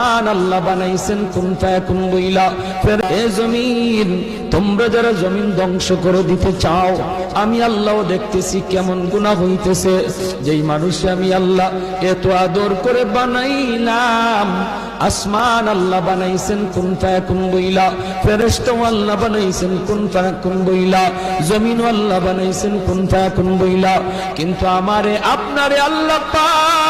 আল্লাহ বানাইছেন কোন ফায়াকুন বইলা? ফের এ জমিন, তোমরা যারা জমিন ধ্বংস করে দিতে চাও, আমি আল্লাহও দেখতেছি কেমন গুনাহ হইতেছে। যেই মানুষে আমি আল্লাহ এত আদর করে আসমান আল্লাহ বানাইছেন কোন ফায়াকুন বইলা? ফেরেশতাও আল্লাহ বানাইছেন কোন ফায়াকুন বইলা? আল্লাহ বানাইছেন কোন বইলা? কিন্তু আমারে, আপনারে আল্লাহ কোন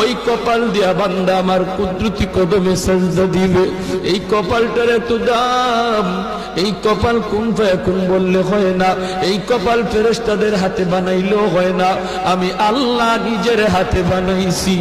ওই কপাল দিয়া বান্দা আমার কুদরতি কদমে সাজদা দিবে। এই কপালটার এত দাম, এই কপাল কোন কোন বললে হয় না? এই কপাল ফেরেস্তাদের হাতে বানাইলেও হয় না। আমি আল্লাহ নিজের হাতে বানাইছি।